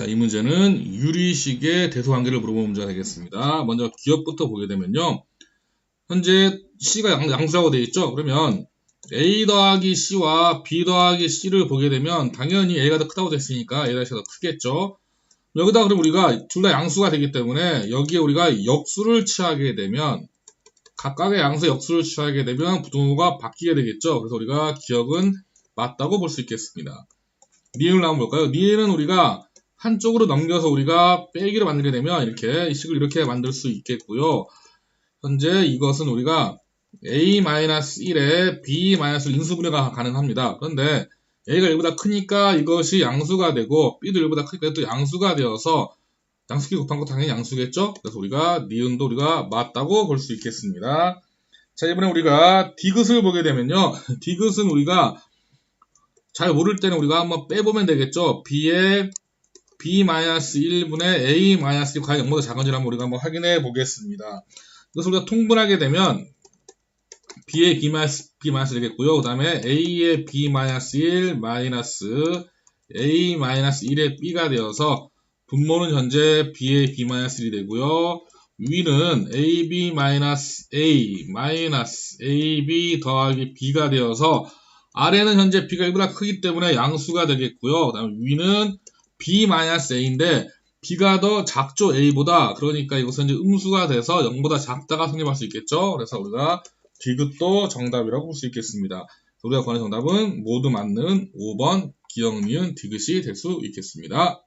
자, 이 문제는 유리식의 대소관계를 물어보는 문제가 되겠습니다. 먼저 기업부터 보게 되면요. 현재 C가 양, 양수라고 되어 있죠? 그러면 A 더하기 C와 B 더하기 C를 보게 되면 당연히 A가 더 크다고 됐으니까 A가 더 크겠죠? 여기다 그럼 우리가 둘 다 양수가 되기 때문에 여기에 우리가 역수를 취하게 되면 각각의 양수 역수를 취하게 되면 부등호가 바뀌게 되겠죠? 그래서 우리가 기억은 맞다고 볼 수 있겠습니다. 니은을 한번 볼까요? 니은은 우리가 한쪽으로 넘겨서 우리가 빼기를 만들게 되면 이렇게 이 식을 이렇게 만들 수 있겠고요. 현재 이것은 우리가 a-1에 b-1 인수분해가 가능합니다. 그런데 a가 1보다 크니까 이것이 양수가 되고 b도 1보다 크니까 또 양수가 되어서 양수끼리 곱한 거 당연히 양수겠죠? 그래서 우리가 니은도 우리가 맞다고 볼 수 있겠습니다. 자 이번에 우리가 디귿을 보게 되면요. 디귿은 우리가 잘 모를 때는 우리가 한번 빼보면 되겠죠. b의 b-1분의 a-1 과연 0보다 작은지를 한번 우리가 한번 확인해 보겠습니다. 이것을 우리가 통분하게 되면 b의 b-1 되겠고요. 그 다음에 a의 b-1 마이너스 a-1의 b가 되어서 분모는 현재 b의 b-1이 되고요. 위는 ab-a 마이너스 ab 더하기 b가 되어서 아래는 현재 b가 1보다 크기 때문에 양수가 되겠고요. 그 다음에 위는 b-a인데 b가 더 작죠 a보다. 그러니까 이것은 이제 음수가 돼서 0보다 작다가 성립할 수 있겠죠? 그래서 우리가 디귿도 정답이라고 볼 수 있겠습니다. 우리가 구하는 정답은 모두 맞는 5번 기억 니은 디귿이 될 수 있겠습니다